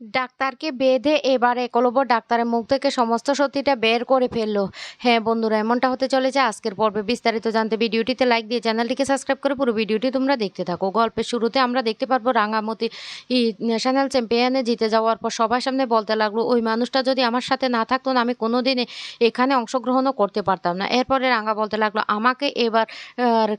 ডাক্তারকে বেঁধে এবার একলব্য ডাক্তারের মুখ থেকে সমস্ত সত্যিটা বের করে ফেলল। হ্যাঁ বন্ধুরা, এমনটা হতে চলেছে আজকের পর্বে। বিস্তারিত জানতে ভিডিওটিতে লাইক দিয়ে চ্যানেলটিকে সাবস্ক্রাইব করে পুরো ভিডিওটি তোমরা দেখতে থাকো। গল্পের শুরুতে আমরা দেখতে পারব রাঙামতি ই ন্যাশনাল চ্যাম্পিয়নে জিতে যাওয়ার পর সবার সামনে বলতে লাগল, ওই মানুষটা যদি আমার সাথে না থাকতো না আমি কোনো দিনে এখানে অংশগ্রহণও করতে পারতাম না। এরপরে রাঙা বলতে লাগল, আমাকে এবার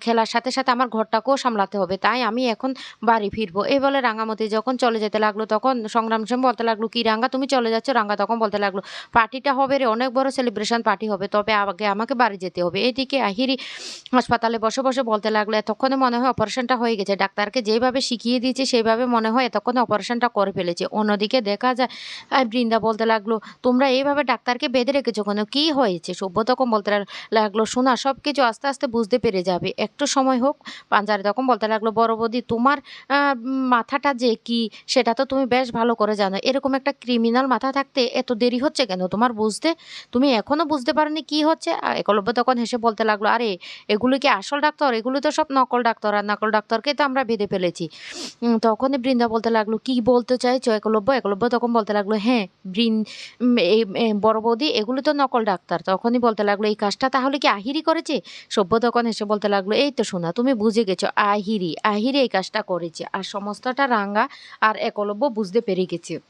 খেলার সাথে সাথে আমার ঘরটাকেও সামলাতে হবে, তাই আমি এখন বাড়ি ফিরবো। এই বলে রাঙামতি যখন চলে যেতে লাগল, তখন সংগ্রাম সেন বলতে লাগল, কি রাঙ্গা? তুমি চলে যাচ্ছ, রাঙ্গা তখন বলতে লাগল, পার্টিটা হবে রে, অনেক বড় সেলিব্রেশন পার্টি হবে, তবে আগে আমাকে বাড়ি যেতে হবে। এদিকে আহিরি হাসপাতালে বসে বসে বলতে লাগল, এতক্ষণে মনে হয় অপারেশনটা হয়ে গেছে, ডাক্তারকে যেভাবে শিখিয়ে দিয়েছে সেইভাবে মনে হয় এতক্ষণে অপারেশনটা করে ফেলেছে। অন্যদিকে দেখা যায় বৃন্দা, বলতে লাগল, তোমরা এইভাবে ডাক্তারকে বেঁধে রেখেছো কেন? কী হয়েছে? সভ্য তখন বলতে লাগল, শোনা সব কিছু আস্তে আস্তে বুঝতে পেরে যাবে, একটু সময় হোক। পাঞ্জারে তখন বলতে লাগল, বড় বৌদি, তোমার মাথাটা যে কি, সেটা তো তুমি বেশ ভালো করে জানো এরকম একটা ক্রিমিনাল মাথা থাকতে এত দেরি হচ্ছে কেন? তোমার বুঝতে, তুমি এখনও বুঝতে পারোনি কি হচ্ছে? আর একলব্য তখন হেসে বলতে লাগল, আরে, এগুলো কি আসল ডাক্তার? এগুলো তো সব নকল ডাক্তার, আর নকল ডাক্তারকে তো আমরা ভেদে ফেলেছি। তখনই বৃন্দা বলতে লাগল, কি বলতে চাইছো একলব্য? একলব্য তখন বলতে লাগল হ্যাঁ বৃন এই বড় বৌদি, এগুলো তো নকল ডাক্তার। তখনই বলতে লাগল, এই কাজটা তাহলে কি আহিরি করেছে? সভ্য তখন হেসে বলতে লাগল, এই তো শোনা তুমি বুঝে গেছো, আহিরি আহিরি এই কাজটা করেছে। আর সমস্তটা রাঙ্গা আর একলব্য বুঝতে পেরে গেছে। эти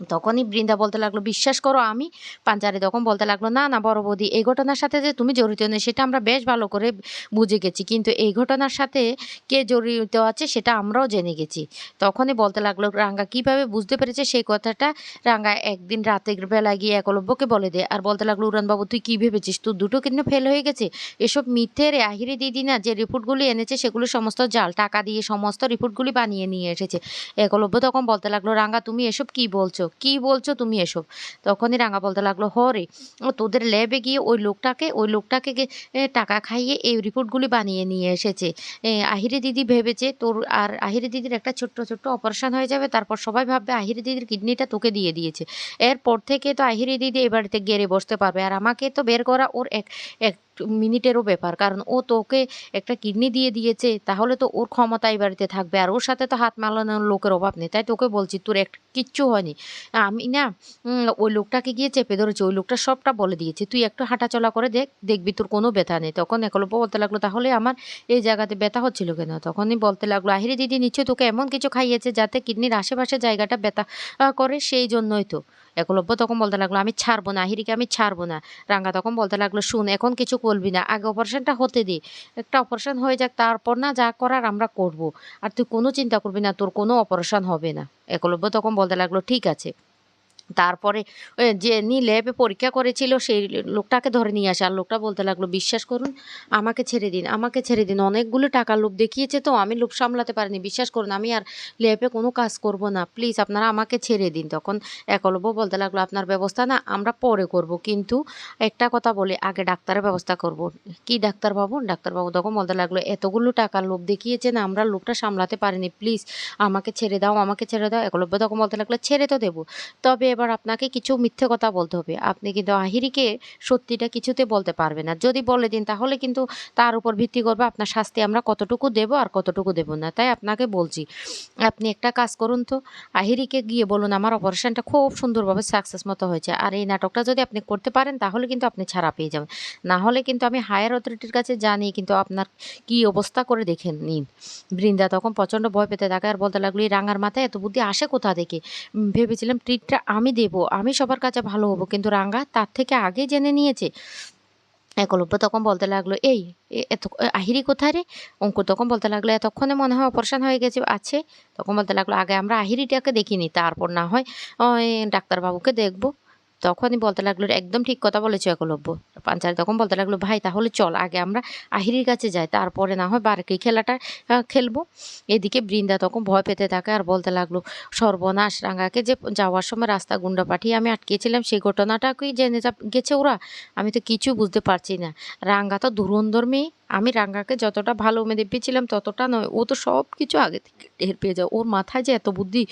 তখনই বৃন্দা বলতে লাগল, বিশ্বাস করো, আমি পাঞ্জারে তখন বলতে লাগল, না না, বড় বৌদি, এই ঘটনার সাথে যে তুমি জড়িত নেই সেটা আমরা বেশ ভালো করে বুঝে গেছি। কিন্তু এই ঘটনার সাথে কে জড়িত আছে, সেটা আমরাও জেনে গেছি। তখনই বলতে লাগল, রাঙ্গা কীভাবে বুঝতে পেরেছে সেই কথাটা? রাঙ্গা একদিন রাতের বেলা গিয়ে একলব্যকে বলে দেয়, আর বলতে লাগল, উড়ানবাবু, তুই কী ভেবেছিস? তোর দুটো কিন্তু ফেল হয়ে গেছে? এসব মিথ্যে রে আহিরি দিদি না, যে রিপোর্টগুলি এনেছে, সেগুলো সমস্ত জাল, টাকা দিয়ে সমস্ত রিপোর্টগুলি বানিয়ে নিয়ে এসেছে। একলব্য তখন বলতে লাগল, রাঙ্গা, তুমি এসব কি বলছো? কি বলছো তুমি এসব? তখনই রাঙা বলতে লাগল হরে তোদের ল্যাবে গিয়ে ওই লোকটাকে ওই লোকটাকে টাকা খাইয়ে এই রিপোর্টগুলি বানিয়ে নিয়ে এসেছে। আহিরে দিদি ভেবেছে তোর, আর আহিরে দিদির একটা ছোট্ট ছোট্ট অপারেশন হয়ে যাবে, তারপর সবাই ভাববে আহিরে দিদির কিডনিটা তোকে দিয়ে দিয়েছে। এরপর থেকে তো আহিরে দিদি এই বাড়িতে গেড়ে বসতে পারবে, আর আমাকে তো বের করা ওর এক এক মিনিটেরও ব্যাপার। কারণ ও তোকে একটা কিডনি দিয়ে দিয়েছে, তাহলে তো ওর ক্ষমতা এই বাড়িতে থাকবে। আর ওর সাথে তো হাত মালানোর লোকের অভাব নেই। তাই তোকে বলছি, তোর এক কিচ্ছু হয়নি। আমি না ওই লোকটাকে গিয়ে চেপে ধরেছি। ওই লোকটা সবটা বলে দিয়েছে। তুই একটু হাঁটাচলা করে দেখ, দেখবি তোর কোনো ব্যথা নেই। তখন একলব্য বলতে লাগল, তাহলে আমার এই জায়গাতে ব্যথা হচ্ছিল কেন? তখনই বলতে লাগল, আহিরে দিদি, নিশ্চয়ই তোকে এমন কিছু খাইয়েছে যাতে কিডনির আশেপাশে জায়গাটা ব্যথা করে সেই জন্যই তো। একলব্য তখন বলতে লাগল, আমি ছাড়বো না, হিরিকে আমি ছাড়বো না। রাঙ্গা তখন বলতে লাগল, শুন, এখন কিছু করবি না, আগে অপারেশনটা হতে দি। একটা অপারেশন হয়ে যাক, তারপর না যা করার আমরা করব। আর তুই কোনো চিন্তা করবি না, তোর কোনো অপারেশন হবে না। একলব্য তখন বলতে লাগল, ঠিক আছে। তারপরে যে ল্যাবে পরীক্ষা করেছিল, সেই লোকটাকে ধরে নিয়ে আসে। আর লোকটা বলতে লাগল, বিশ্বাস করুন, আমাকে ছেড়ে দিন, আমাকে ছেড়ে দিন। অনেকগুলো টাকার লোভ দেখিয়েছে তো, আমি লোভ সামলাতে পারিনি। বিশ্বাস করুন, আমি আর ল্যাবে কোনো কাজ করব না। প্লিজ, আপনারা আমাকে ছেড়ে দিন। তখন একলব্য বলতে লাগল, আপনার ব্যবস্থা না, আমরা পরে করব। কিন্তু একটা কথা বলি, আগে ডাক্তারের ব্যবস্থা করব। কি ডাক্তারবাবু? ডাক্তারবাবু তখন বলতে লাগল, এতগুলো টাকার লোভ দেখিয়েছে না, আমরা লোভটা সামলাতে পারিনি। প্লিজ, আমাকে ছেড়ে দাও, আমাকে ছেড়ে দাও। একলব্য তখন বলতে লাগল, ছেড়ে তো দেবো। তবে এবার আপনাকে কিছু মিথ্যে কথা বলতে হবে। আপনি কিন্তু আহিরিকে সত্যিটা কিছুতে বলতে পারবেন না। যদি বলে দিন, তাহলে কিন্তু তার উপর ভিত্তি করবে আপনার শাস্তি আমরা কতটুকু দেব আর কতটুকু দেব না। তাই আপনাকে বলছি, আপনি একটা কাজ করুন তো। আহিরিকে গিয়ে বলুন, আমার অপারেশনটা খুব সুন্দরভাবে সাকসেস মতো হয়েছে। আর এই নাটকটা যদি আপনি করতে পারেন, তাহলে কিন্তু আপনি ছাড়া পেয়ে যাবেন। না হলে কিন্তু আমি হায়ার অথরিটির কাছে জানি, কিন্তু আপনার কি অবস্থা করে দেখে নিন বৃন্দা তখন প্রচণ্ড ভয় পেতে থাকে আর বলতে লাগল, এই রাঙার মাথায় এত বুদ্ধি আসে কোথা থেকে? ভেবেছিলাম ট্রিটটা আমি দেব, আমি সবার কাছে ভালো হব। কিন্তু রাঙ্গা তার থেকে আগে জেনে নিয়েছে। একলব্য তখন বলতে লাগল, এই এত আহিরি কোথায় রে? অঙ্কুর তখন বলতে লাগল, এতক্ষণে মনে হয় অপারেশন হয়ে গেছে, আছে। তখন বলতে লাগল, আগে আমরা আহিরিটাকে দেখিনি, তারপর না হয় ডাক্তারবাবুকে দেখব। তখনই বলতে লাগল, একদম ঠিক কথা বলেছ একলব্য। পাঞ্চারি তখন বলতে লাগল, ভাই, তাহলে চল, আগে আমরা আহিরির কাছে যাই, তারপরে না হয় বারকি খেলাটা খেলব। এদিকে বৃন্দা তখন ভয় পেতে থাকে আর বলতে লাগল, সর্বনাশ রাঙ্গাকে যে যাওয়ার সময় রাস্তা গুন্ডা পাঠিয়ে আমি আটকেছিলাম সেই ঘটনাটাকেই জেনে গেছে ওরা? আমি তো কিছু বুঝতে পারছি না। রাঙ্গা তো ধুরন্ধর মেয়ে। আমি রাঙ্গাকে যতটা ভালো মেরে পেয়েছিলাম ততটা নয়। ও তো সব কিছু আগে থেকে টের পেয়ে যায়। ওর মাথায় যে এত বুদ্ধি,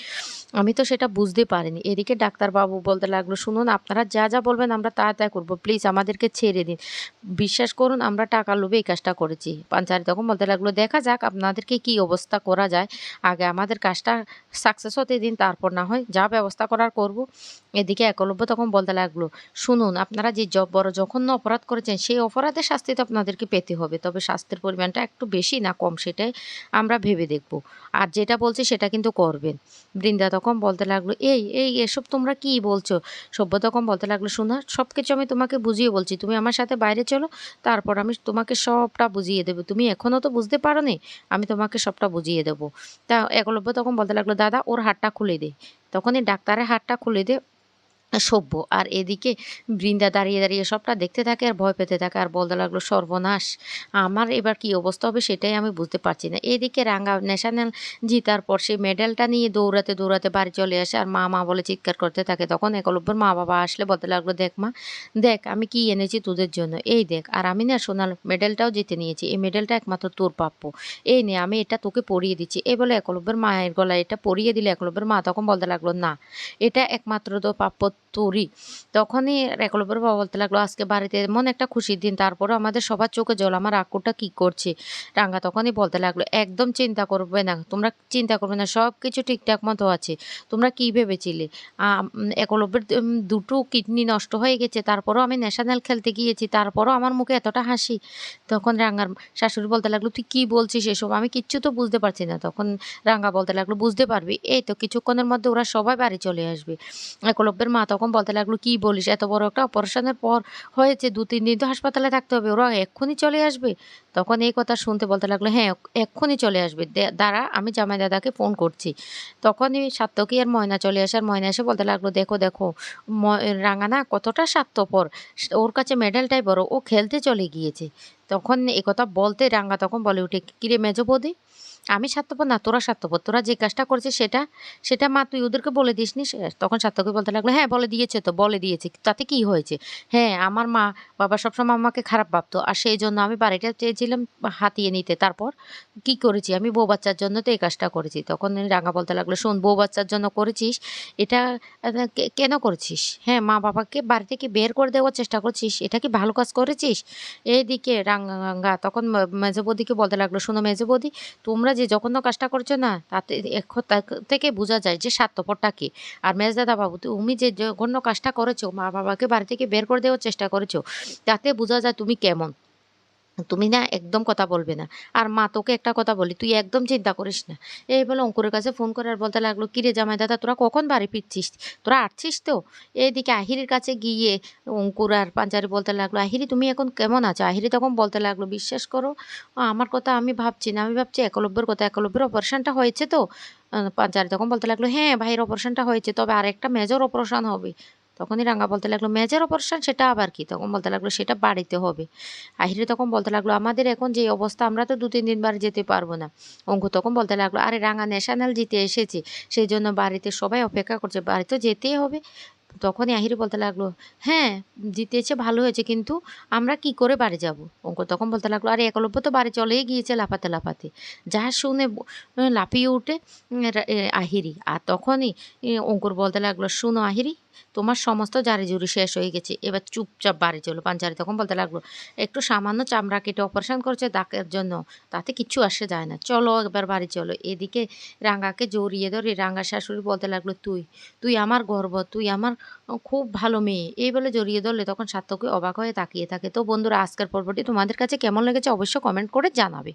আমি তো সেটা বুঝতে পারিনি। এদিকে ডাক্তারবাবু বলতে লাগল, শুনুন, আপনারা যা যা বলবেন আমরা তা তা করব। প্লিজ আমাদেরকে ছেড়ে দিন। বিশ্বাস করুন, আমরা টাকা লোভে এই কাজটা করেছি। পাঞ্চারি তখন বলতে লাগল, দেখা যাক আপনাদেরকে কি অবস্থা করা যায়। আগে আমাদের কাজটা সাকসেস হতে দিন, তারপর না হয় যা ব্যবস্থা করার করব। এদিকে একলব্য তখন বলতে লাগল, শুনুন, আপনারা যে জ- বড় জঘন্য অপরাধ করেছেন, সেই অপরাধের শাস্তি তো আপনাদেরকে পেতে হবে। তবে শাস্তির পরিমাণটা একটু বেশি না কম সেটাই আমরা ভেবে দেখব। আর যেটা বলছি সেটা কিন্তু করবেন। বৃন্দা তখন বলতে লাগল, এই এই, এসব তোমরা কি বলছো? সভ্য তখন বলতে লাগল, শোনা সব কিছু আমি তোমাকে বুঝিয়ে বলছি। তুমি আমার সাথে বাইরে চলো, তারপর আমি তোমাকে সবটা বুঝিয়ে দেবো। তুমি এখনও তো বুঝতে পারো নি আমি তোমাকে সবটা বুঝিয়ে দেবো। তা একলব্য তখন বলতে লাগল, দাদা, ওর হাতটা খুলে দে। তখনই ডাক্তারের হাতটা খুলে দে সভ্য। আর এদিকে বৃন্দা দাঁড়িয়ে দাঁড়িয়ে সবটা দেখতে থাকে আর ভয় পেতে থাকে। আর বলতে লাগল, সর্বনাশ, আমার এবার কি অবস্থা হবে সেটাই আমি বুঝতে পারছি না। এদিকে রাঙ্গা ন্যাশনাল জিতার পর সে মেডেলটা নিয়ে দৌড়াতে দৌড়াতে বাড়ি চলে আসে। আর মা মা বলে চিৎকার করতে থাকে। তখন একলব্যর মা বাবা আসলে বলতে লাগল, দেখ মা, দেখ, আমি কি এনেছি তোদের জন্য? এই দেখ, আর আমি না সোনাল মেডেলটাও জিতে নিয়েছি। এই মেডেলটা একমাত্র তোর প্রাপ্য। এই নে, আমি এটা তোকে পরিয়ে দিচ্ছি। এই বলে একলব্যের মায়ের গলায় এটা পরিয়ে দিলে একলব্যের মা তখন বলতে লাগল, না, এটা একমাত্র তো প্রাপ্য তোরই তখনই একলব্যের বাবা বলতে লাগল, আজকে বাড়িতে এমন একটা খুশির দিন তারপরে আমাদের সবার চোখে জল, আমার আকুটা কি করছে? রাঙ্গা তখনই বলতে লাগল, একদম চিন্তা করবে না, তোমরা চিন্তা করবে না সব কিছু ঠিকঠাক মতো আছে, তোমরা কি ভেবেছিলে? একলব্যের দুটো কিডনি নষ্ট হয়ে গেছে, তারপরও আমি ন্যাশনাল খেলতে গিয়েছি, তারপরও আমার মুখে এতটা হাসি? তখন রাঙ্গার শাশুড়ি বলতে লাগল, তুই কি বলছিস এসব? আমি কিচ্ছু তো বুঝতে পারছি না। তখন রাঙ্গা বলতে লাগল, বুঝতে পারবি? এই তো কিছুক্ষণের মধ্যে ওরা সবাই বাড়ি চলে আসবে। একলব্যের মা তখন বলতে লাগল, কি বলিস? এত বড় একটা অপারেশনের পর হয়েছে, দু, তিন দিন তো হাসপাতালে থাকতে হবে, ওরা এক্ষুনি চলে আসবে? তখন এই কথা শুনতে বলতে লাগল হ্যাঁ এক্ষুনি চলে আসবে দাঁড়া, আমি জামাই দাদাকে ফোন করছি। তখনই সাত্তকী আর ময়না চলে আসার ময়না এসে বলতে লাগল, দেখো দেখো রাঙানা কতটা স্বার্থপর, ওর কাছে মেডেলটাই বড়, ও খেলতে চলে গিয়েছে। তখন কথা বলতে রাঙ্গা তখন বলে উঠে কিরে মেজো বৌদি? আমি স্বার্থপর না, তোরা স্বার্থপর। তোরা যে কাজটা করছিস সেটা সেটা মা, তুই ওদেরকে বলে দিসনি তখন সার্থকী বলতে লাগল হ্যাঁ বলে দিয়েছে তো, বলে দিয়েছে, তাতে কি হয়েছে? হ্যাঁ আমার মা, বাবা সবসময় আমাকে খারাপ ভাবতো, আর সেই জন্য আমি বাড়িটা চেয়েছিলাম হাতিয়ে নিতে। তারপর কি করেছি? আমি বউ বাচ্চার জন্য তো এই কাজটা করেছি। তখন রাঙা বলতে লাগল, শোন, বউ বাচ্চার জন্য করেছিস, এটা কেন করেছিস? হ্যাঁ মা বাবাকে বাড়ি থেকে বের করে দেওয়ার চেষ্টা করছিস, এটা কি ভালো কাজ করেছিস? এইদিকে রাঙ্গা তখন মেজো বৌদিকে বলতে লাগল, শোনো মেজো বৌদি তোমরা যে জঘন্য কাজটা করছ না, তাতে থেকে বোঝা যায় যে স্বার্থপরটা কি। আর মেজদাদা বাবু তুমি যে জঘন্য কাজটা করেছ মা বাবাকে বাড়ি থেকে বের করে দেওয়ার চেষ্টা করেছ, তাতে বোঝা যায় তুমি কেমন। তুমি না একদম কথা বলবে না। আর মা, তোকে একটা কথা বলি, তুই একদম চিন্তা করিস না। এই বলে অঙ্কুরের কাছে ফোন করে আর বলতে লাগল, কিরে জামাই দাদা, তোরা কখন বাড়ি ফিরছিস? তোরা আসছিস তো? এইদিকে আহিরির কাছে গিয়ে অঙ্কুর আর পাঞ্জারি বলতে লাগল, আহিরি, তুমি এখন কেমন আছো? আহিরি তখন বলতে লাগল, বিশ্বাস করো, আমার কথা আমি ভাবছি না, আমি ভাবছি একলব্যের কথা, একলব্যের অপারেশনটা হয়েছে তো? পাঞ্জারি তখন বলতে লাগল হ্যাঁ ভাইয়ের অপারেশনটা হয়েছে, তবে আরেকটা মেজর অপারেশন হবে। তখনই রাঙা বলতে লাগল, মেজর অপারেশন সেটা আবার কি? তখন বলতে লাগল, সেটা বাড়িতে হবে। আহিরে তখন বলতে লাগল, আমাদের এখন যে অবস্থা, আমরা তো দু তিন দিন বার যেতে পারব না। অঙ্কু তখন বলতে লাগল, আরে রাঙা ন্যাশনাল জিতে এসেছে, সেই জন্য বাড়িতে সবাই অপেক্ষা করছে বাড়িতে যেতেই হবে। তখনই আহিরি বলতে লাগল হ্যাঁ জিতেছে, ভালো হয়েছে, কিন্তু আমরা কি করে বাড়ি যাব? অঙ্ক তখন বলতে লাগল, আরে একলব্য তো বাড়ি চলেই গিয়েছে লাফাতে লাফাতে। যা শুনে লাফিয়ে উঠে আহিরি। আর তখনই অঙ্কুর বলতে লাগল, শুনো আহিরি তোমার সমস্ত জারি জুরি শেষ হয়ে গেছে। এবার চুপচাপ বাড়ি চলো পাঞ্চারি তখন বলতে লাগল, একটু সামান্য চামড়া কেটে অপারেশন করছে দাকের জন্য, তাতে কিচ্ছু আসে যায় না। চলো একবার বাড়ি চলো। এদিকে রাঙ্গাকে জড়িয়ে ধরে রাঙ্গা শাশুড়ি বলতে লাগল, তুই তুই আমার গর্ব, তুই আমার খুব ভালো মেয়ে। এই বলে জড়িয়ে ধরলে তখন সার্থকই অবাক হয়ে তাকিয়ে থাকে। তো বন্ধুরা, আজকের পর্বটি তোমাদের কাছে কেমন লেগেছে অবশ্যই কমেন্ট করে জানাবে।